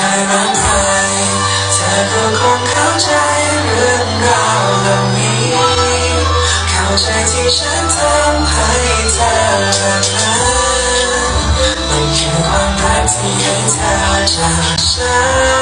คยรักใจเธอก็คงเข้าใจเรื่องราวเหล่านี้ เข้าใจที่ฉันทำให้เธอแบบนั้นมันคือความรักที่ให้เธอจากฉัน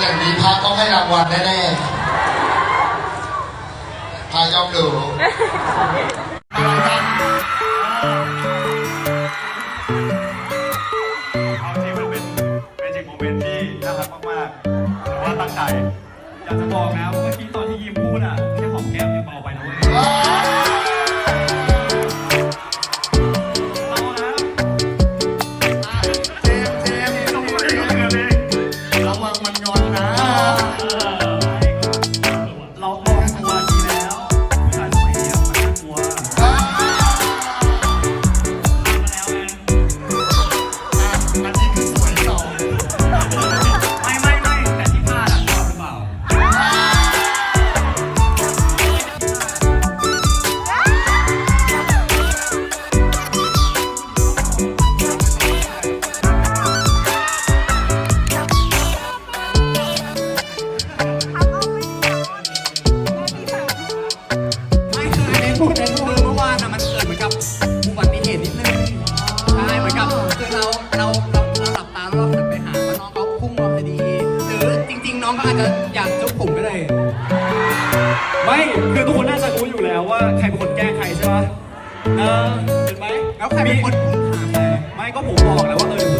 อย่างนี้พระต้องให้รางวัลแน่ๆพระย่อมดูเอาจริงมันเป็นเป็นจริงโมเมนต์ที่น่ารักมากๆแต่ว่าตั้งใจอยากจะบอกนะเมื่อกี้ต คือทุกคนน่าจะรู้อยู่แล้วว่าใครเป็นคนแกล้งใครใช่ปะเออเห็นไหมแล้วใครเป็นคนพุ่งหาใครไม่ก็ผมบอกแล้วว่าเออ